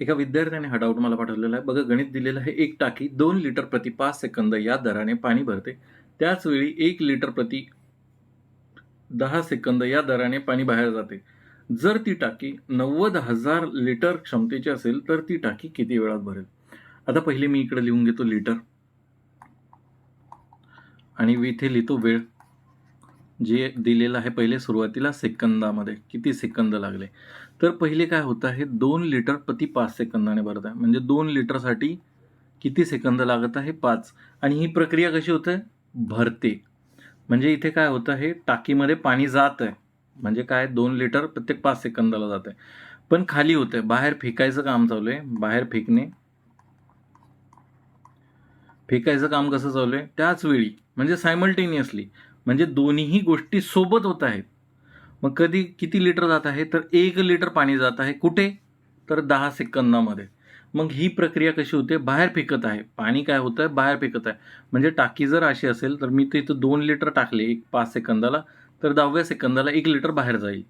एका विद्यार्थ्याने हा डाऊट मला पाठवलेला आहे. बघा गणित दिलेलं आहे एक टाकी दोन लिटर प्रति पाच सेकंद या दराने पाणी भरते. त्याचवेळी एक लिटर प्रति दहा सेकंद या दराने पाणी बाहेर जाते. जर ती टाकी नव्वद हजार लिटर क्षमतेची असेल तर ती टाकी किती वेळात भरेल? आता पहिले मी इकडे लिहून घेतो लिटर. आणि इथे लिहितो वेळ. जे दिलेलं आहे पहिले सुरुवातीला सेकंदामध्ये किती सेकंद लागले? तर पहिले काय होतं आहे दोन लिटर प्रति पाच सेकंदाने भरत आहे. म्हणजे दोन लिटरसाठी किती सेकंद लागत आहे? पाच. आणि ही प्रक्रिया कशी होते? भरते. म्हणजे इथे काय होतं आहे टाकीमध्ये पाणी जात आहे. म्हणजे काय? दोन लिटर प्रत्येक पाच सेकंदाला जात आहे. पण खाली होतं आहे. बाहेर फेकायचं काम चालू आहे. बाहेर फेकणे. फेकायचं काम कसं चालू आहे? त्याच वेळी म्हणजे सायमल्टेनियसली म्हणजे दोन्हीही गोष्टी सोबत होत आहेत. मग कधी किती लिटर जात आहे? तर एक लिटर पाणी जात आहे. कुठे? तर दहा सेकंदामध्ये. मग ही प्रक्रिया कशी होते? बाहेर फेकत आहे. पाणी काय होतं? आहे बाहेर फेकत आहे. म्हणजे टाकी जर अशी असेल तर मी ते इथं दोन लिटर टाकले एक पाच सेकंदाला. तर दहाव्या सेकंदाला एक लिटर बाहेर जाईल.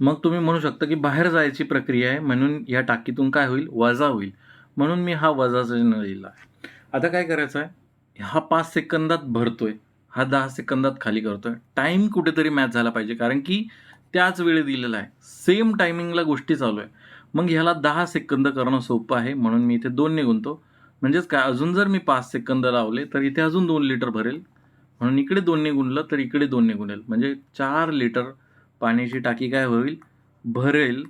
मग तुम्ही म्हणू शकता की बाहेर जायची प्रक्रिया आहे. म्हणून या टाकीतून काय होईल? वजा होईल. म्हणून मी हा वजाचा न लिहिला. आहे आता काय करायचं आहे? हा पाच सेकंदात भरतोय हा दहा सेकंदात खाली करतोय. टाईम कुठेतरी मॅच झाला पाहिजे कारण की त्याच वेळी दिलेला आहे. सेम टायमिंगला गोष्टी चालू आहे. मग ह्याला दहा सेकंद करणं सोपं आहे म्हणून मी इथे दोन निघूनतो. म्हणजेच काय अजून जर मी पाच सेकंद लावले तर इथे अजून दोन लिटर भरेल. म्हणून इकडे दोन गुणलं तर इकडे दोन गुणेल म्हणजे चार लिटर पाण्याची टाकी काय होईल? भरेल.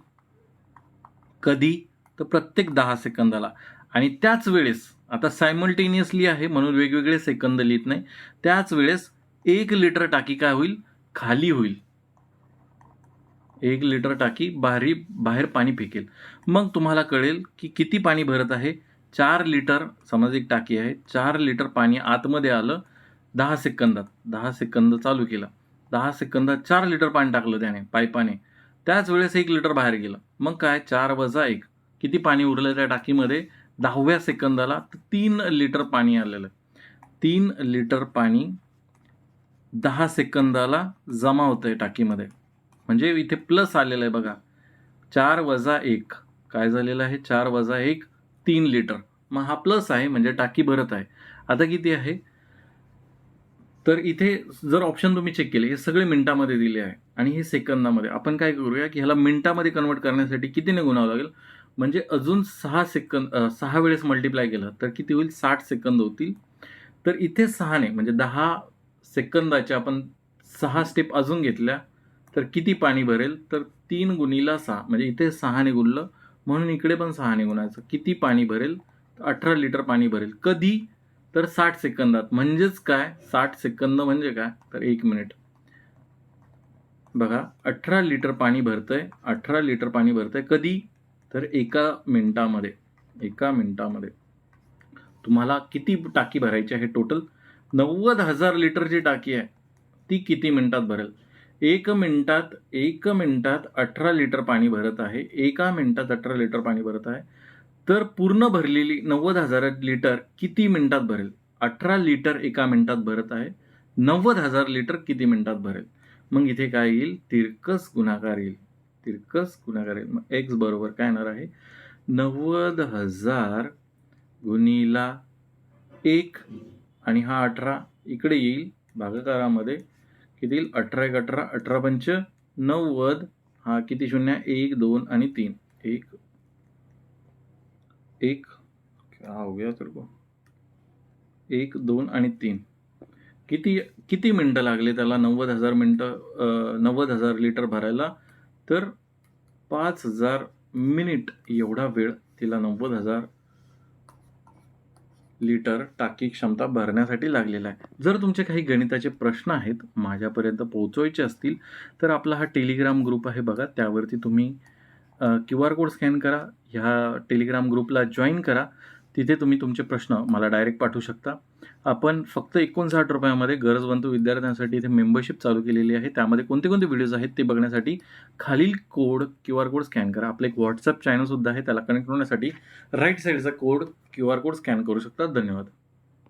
कधी? तर प्रत्येक दहा सेकंदाला. आणि त्याच वेळेस आता सायमल्टेनियसली आहे म्हणून वेगवेगळे सेकंद लिहित नाही. त्याच वेळेस एक लिटर टाकी काय होईल? खाली होईल. एक लिटर टाकी बाहेरी बाहेर पाणी फेकेल. मग तुम्हाला कळेल की किती पाणी भरत आहे? चार लिटर समज एक टाकी आहे चार लिटर पाणी आतमध्ये आलं दहा सेकंदात. दहा सेकंद चालू केला. दहा सेकंदात चार लिटर पाणी टाकलं त्याने पाईपाने त्याच वेळेस एक लिटर बाहेर गेलं. मग काय? चार वजा एक. किती पाणी उरलं त्या टाकीमध्ये? दहाव्या सेकंदाला तीन लिटर पाणी आलेलं आहे. तीन लिटर पाणी दहा सेकंदाला जमा होतं आहे टाकीमध्ये. म्हणजे इथे प्लस आलेलं आहे बघा. चार वजा एक. काय झालेलं आहे? चार वजा एक तीन लिटर. मग हा प्लस आहे म्हणजे टाकी भरत आहे. आता किती आहे? तर इथे जर ऑप्शन तुम्ही चेक केले हे सगळे मिनिटामध्ये दिले आहे. आणि हे सेकंदामध्ये. आपण काय करूया की ह्याला मिनिटामध्ये कन्वर्ट करण्यासाठी कितीने गुणावं लागेल? म्हणजे अजून सहा सेकंद सहा वेळेस मल्टिप्लाय केलं तर किती होईल? साठ सेकंद होतील. तर इथे सहाने म्हणजे दहा सेकंदाच्या आपण सहा स्टेप अजून घेतल्या तर किती पाणी भरेल? तर तीन गुणीला सहा म्हणजे इथे सहाने गुणलं म्हणून इकडे पण सहाने गुणायचं किती पाणी भरेल? तर अठरा लिटर पाणी भरेल. कधी? तर साठ सेकंदात म्हणजेच काय? साठ सेकंद म्हणजे काय? तर एक मिनिट बघा अठरा लिटर पाणी भरतंय अठरा लिटर पाणी भरतंय. कधी? तर एका मिनटामध्ये एका मिनटामध्ये तुम्हाला किती टाकी भरायची आहे टोटल नव्वद हजार लिटरची टाकी आहे ती किती मिनटात भरेल? एक मिनटात एक मिनटात अठरा लिटर पाणी भरत आहे. एका मिनटात अठरा लिटर पाणी भरत आहे. तर पूर्ण भरलेली नव्वद हजार लिटर किती मिनटात भरेल? अठरा लिटर एका मिनटात भरत आहे. नव्वद हजार लिटर किती मिनटात भरेल? मग इथे काय येईल? तिरकस गुणाकार येईल. तिरकस गुणाकार येईल एक्स बरोबर काय येणार आहे? नव्वद हजार गुणीला एक आणि हा अठरा इकडे येईल भागाकारामध्ये. किती येईल? अठरा एक अठरा. अठरा पंच नव्वद. हा किती शून्य? एक दोन आणि तीन. एक. एक. हा हो गया एक दोन आणि तीन. किती किती मिनटं लागले त्याला? नव्वद हजार मिनटं नव्वद हजार लिटर भरायला? तर पाच हजार मिनिट एवढा वेळ तिला नव्वद हजार लिटर टाकी क्षमता भरण्यासाठी लागलेला आहे. जर तुमचे काही गणिताचे प्रश्न आहेत माझ्यापर्यंत पोहोचवायचे असतील तर आपला हा टेलिग्राम ग्रुप आहे बघा. त्यावरती तुम्ही क्यू आर कोड स्कॅन करा. ह्या टेलिग्राम ग्रुपला जॉईन करा. तिथे तुम्ही तुमचे प्रश्न मला डायरेक्ट पाठवू शकता. आपण फक्त एकोणसाठ रुपयामध्ये गरजवंत विद्यार्थ्यांसाठी इथे मेंबरशिप चालू केलेली आहे. त्यामध्ये कोणते कोणते व्हिडिओज आहेत ते बघण्यासाठी खालील code Q R code scan करा. आपलं एक व्हॉट्सअप चॅनलसुद्धा आहे त्याला कनेक्ट होण्यासाठी राईट साईडचा code Q R code scan करू शकता. धन्यवाद.